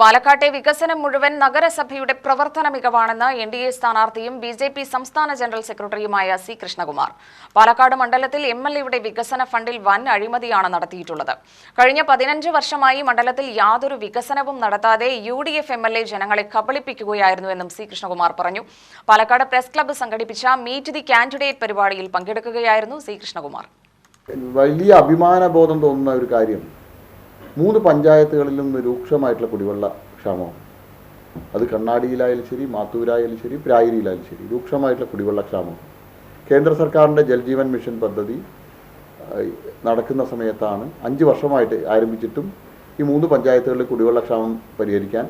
പാലക്കാട്ടെ വികസനം മുഴുവൻ നഗരസഭയുടെ പ്രവർത്തന മികവാണെന്ന് എൻ ഡി എ സ്ഥാനാർത്ഥിയും ബി ജെ പി സംസ്ഥാന ജനറൽ സെക്രട്ടറിയുമായ സി കൃഷ്ണകുമാർ. പാലക്കാട് മണ്ഡലത്തിൽ എം എൽ എയുടെ വികസന ഫണ്ടിൽ വൻ അഴിമതിയാണ് നടത്തിയിട്ടുള്ളത്. കഴിഞ്ഞ പതിനഞ്ച് വർഷമായി മണ്ഡലത്തിൽ യാതൊരു വികസനവും നടത്താതെ U D F M L A ജനങ്ങളെ കബളിപ്പിക്കുകയായിരുന്നുവെന്നും സി കൃഷ്ണകുമാർ പറഞ്ഞു. പാലക്കാട് പ്രസ് ക്ലബ്ബ് സംഘടിപ്പിച്ച മീറ്റ് ദി കാൻഡിഡേറ്റ് പരിപാടിയിൽ പങ്കെടുക്കുകയായിരുന്നു സി കൃഷ്ണകുമാർ. വലിയ അഭിമാനബോധം തോന്നുന്ന ഒരു കാര്യം മൂന്ന് പഞ്ചായത്തുകളിലും രൂക്ഷമായിട്ടുള്ള കുടിവെള്ള ക്ഷാമമാണ് അത് കണ്ണാടിയിലായാലും ശരി മാത്തൂരായാലും ശരി പ്രായരിയിലായാലും ശരി രൂക്ഷമായിട്ടുള്ള കുടിവെള്ള ക്ഷാമം. കേന്ദ്ര സർക്കാരിന്റെ ജൽജീവൻ മിഷൻ പദ്ധതി നടക്കുന്ന സമയത്താണ് അഞ്ച് വർഷമായിട്ട് ആരംഭിച്ചിട്ടും ഈ മൂന്ന് പഞ്ചായത്തുകളിൽ കുടിവെള്ള ക്ഷാമം പരിഹരിക്കാൻ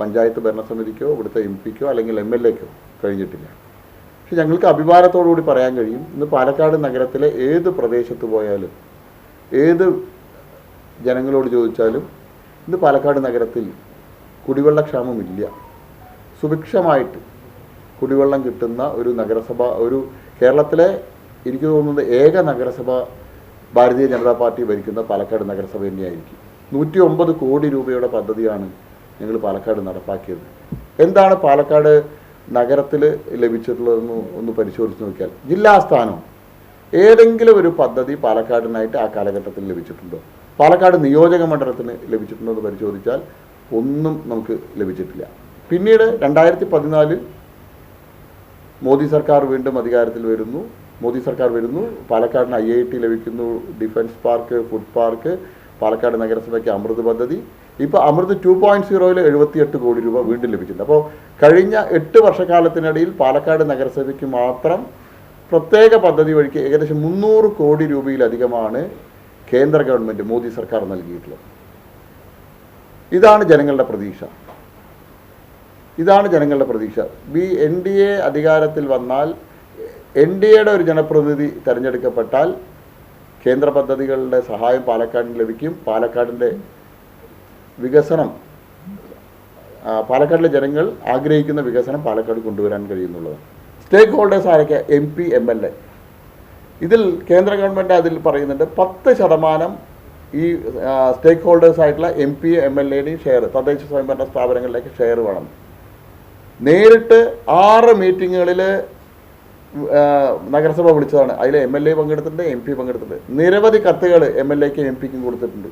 പഞ്ചായത്ത് ഭരണസമിതിക്കോ ഇവിടുത്തെ എം പിക്കോ അല്ലെങ്കിൽ എം എൽ എക്കോ കഴിഞ്ഞിട്ടില്ല. പക്ഷെ ഞങ്ങൾക്ക് അഭിമാനത്തോടു കൂടി പറയാൻ കഴിയും ഇന്ന് പാലക്കാട് നഗരത്തിലെ ഏത് പ്രദേശത്ത് പോയാലും ഏത് ജനങ്ങളോട് ചോദിച്ചാലും ഇന്ന് പാലക്കാട് നഗരത്തിൽ കുടിവെള്ളക്ഷാമമില്ല സുഭിക്ഷമായിട്ട് കുടിവെള്ളം കിട്ടുന്ന ഒരു നഗരസഭ ഒരു കേരളത്തിലെ എനിക്ക് തോന്നുന്നത് ഏക നഗരസഭ ഭാരതീയ ജനതാ പാർട്ടി ഭരിക്കുന്ന പാലക്കാട് നഗരസഭ തന്നെയായിരിക്കും. നൂറ്റി ഒമ്പത് കോടി രൂപയുടെ പദ്ധതിയാണ് ഞങ്ങൾ പാലക്കാട് നടപ്പാക്കിയത്. എന്താണ് പാലക്കാട് നഗരത്തിൽ ലഭിച്ചിട്ടുള്ളതെന്ന് ഒന്ന് പരിശോധിച്ച് നോക്കിയാൽ ജില്ലാസ്ഥാനം ഏതെങ്കിലും ഒരു പദ്ധതി പാലക്കാടിനായിട്ട് ആ കാലഘട്ടത്തിൽ ലഭിച്ചിട്ടുണ്ടോ? പാലക്കാട് നിയോജക മണ്ഡലത്തിന് ലഭിച്ചിട്ടുണ്ടെന്ന് പരിശോധിച്ചാൽ ഒന്നും നമുക്ക് ലഭിച്ചിട്ടില്ല. പിന്നീട് രണ്ടായിരത്തി പതിനാലിൽ മോദി സർക്കാർ വീണ്ടും അധികാരത്തിൽ വരുന്നു. മോദി സർക്കാർ വരുന്നു. പാലക്കാടിന് ഐ ഐ ടി ലഭിക്കുന്നു. Defence park food park Palakkad നഗരസഭയ്ക്ക് അമൃത് പദ്ധതി. ഇപ്പോൾ അമൃത് ടു പോയിന്റ് സീറോയിൽ എഴുപത്തിയെട്ട് കോടി രൂപ വീണ്ടും ലഭിച്ചിട്ടുണ്ട്. അപ്പോൾ കഴിഞ്ഞ എട്ട് വർഷക്കാലത്തിനിടയിൽ പാലക്കാട് നഗരസഭയ്ക്ക് മാത്രം പ്രത്യേക പദ്ധതി വഴിക്ക് ഏകദേശം മുന്നൂറ് കോടി രൂപയിലധികമാണ് കേന്ദ്ര ഗവൺമെന്റ് മോദി സർക്കാർ നൽകിയിട്ടുള്ളത്. ഇതാണ് ജനങ്ങളുടെ പ്രതീക്ഷ. ഇതാണ് ജനങ്ങളുടെ പ്രതീക്ഷ. ബി എൻ ഡി എ അധികാരത്തിൽ വന്നാൽ എൻ ഡി എയുടെ ഒരു ജനപ്രതിനിധി തിരഞ്ഞെടുക്കപ്പെട്ടാൽ കേന്ദ്ര പദ്ധതികളുടെ സഹായം പാലക്കാടിന് ലഭിക്കും. പാലക്കാടിന്റെ വികസനം പാലക്കാടിലെ ജനങ്ങൾ ആഗ്രഹിക്കുന്ന വികസനം പാലക്കാട് കൊണ്ടുവരാൻ കഴിയുന്നുള്ളത് സ്റ്റേക്ക് ഹോൾഡേഴ്സ് ആരൊക്കെ? M P M L A. ഇതിൽ കേന്ദ്ര ഗവൺമെന്റ് അതിൽ പറയുന്നുണ്ട് പത്ത് ശതമാനം ഈ സ്റ്റേക്ക് ഹോൾഡേഴ്സ് ആയിട്ടുള്ള എം പി എം എൽ എയുടെയും ഷെയർ തദ്ദേശ സ്വയംഭരണ സ്ഥാപനങ്ങളിലേക്ക് ഷെയർ വേണം. നേരിട്ട് ആറ് മീറ്റിങ്ങുകളിൽ നഗരസഭ വിളിച്ചതാണ്. അതിൽ എം എൽ എ പങ്കെടുത്തിട്ടുണ്ട് എം പി പങ്കെടുത്തിട്ടുണ്ട്. നിരവധി കത്തുകൾ എം എൽ എക്കും എം പിക്കും കൊടുത്തിട്ടുണ്ട്.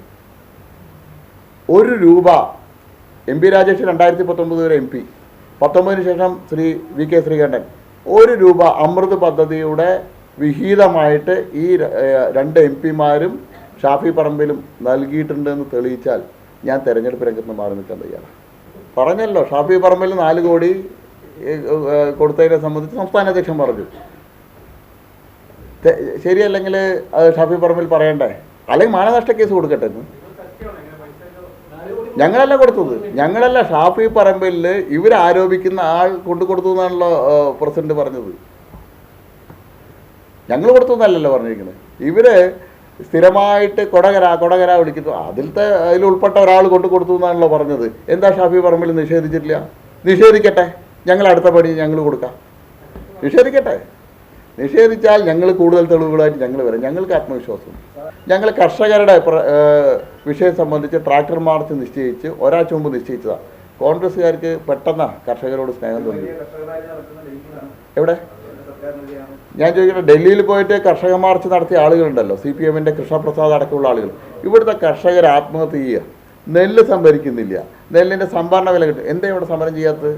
ഒരു രൂപ എം പി രാജേഷ് രണ്ടായിരത്തി പത്തൊമ്പത് വരെ എം പി പത്തൊമ്പതിന് ശേഷം ശ്രീ വി കെ ശ്രീകണ്ഠൻ. ഒരു രൂപ അമൃത് പദ്ധതിയുടെ വിഹിതമായിട്ട് ഈ രണ്ട് എം പിമാരും ഷാഫി പറമ്പിലും നൽകിയിട്ടുണ്ടെന്ന് തെളിയിച്ചാൽ ഞാൻ തെരഞ്ഞെടുപ്പ് രംഗത്ത് മാറി നിൽക്കാൻ തയ്യാറാണ്. പറഞ്ഞല്ലോ ഷാഫി പറമ്പിൽ നാല് കോടി കൊടുത്തതിനെ സംബന്ധിച്ച് സംസ്ഥാന അധ്യക്ഷൻ പറഞ്ഞു. ശരിയല്ലെങ്കിൽ അത് ഷാഫി പറമ്പിൽ പറയണ്ടേ? അല്ലെങ്കിൽ മാനനഷ്ട കേസ് കൊടുക്കട്ടെ ഞങ്ങളല്ല കൊടുത്തത്. ഞങ്ങളല്ല ഷാഫി പറമ്പിൽ ഇവരാരോപിക്കുന്ന ആൾ കൊണ്ടു കൊടുത്തു എന്നാണല്ലോ പ്രസിഡന്റ് പറഞ്ഞത്. ഞങ്ങൾ കൊടുത്തതല്ലല്ലോ പറഞ്ഞിരിക്കുന്നത്. ഇവർ സ്ഥിരമായിട്ട് കൊടകര കൊടകര വിളിക്കുന്നു. അതിലത്തെ അതിൽ ഉൾപ്പെട്ട ഒരാൾ കൊണ്ടു കൊടുത്തു എന്നാണല്ലോ പറഞ്ഞത്. എന്താ ഷാഫി പറമ്പിൽ നിഷേധിച്ചിട്ടില്ല? നിഷേധിക്കട്ടെ. ഞങ്ങൾ അടുത്ത പണി ഞങ്ങൾ കൊടുക്കാം. നിഷേധിക്കട്ടെ. നിഷേധിച്ചാൽ ഞങ്ങൾ കൂടുതൽ തെളിവുകളായിട്ട് ഞങ്ങൾ വരാം. ഞങ്ങൾക്ക് ആത്മവിശ്വാസം ഞങ്ങൾ കർഷകരുടെ വിഷയം സംബന്ധിച്ച് ട്രാക്ടർ മാർച്ച് നിശ്ചയിച്ച് ഒരാഴ്ച മുമ്പ് നിശ്ചയിച്ചതാണ് കോൺഗ്രസ്സുകാർക്ക് പെട്ടെന്നാണ് കർഷകരോട് സ്നേഹം തോന്നി എവിടെ? ഞാൻ ചോദിക്കട്ടെ ഡൽഹിയിൽ പോയിട്ട് കർഷക മാർച്ച് നടത്തിയ ആളുകളുണ്ടല്ലോ സി പി എമ്മിന്റെ കൃഷ്ണപ്രസാദ് അടക്കമുള്ള ആളുകൾ. ഇവിടുത്തെ കർഷകർ ആത്മഹത്യ ചെയ്യുക. നെല്ല് സംഭരിക്കുന്നില്ല. നെല്ലിന്റെ സംഭരണ വില കിട്ടും. എന്താ ഇവിടെ സമരം ചെയ്യാത്തത്?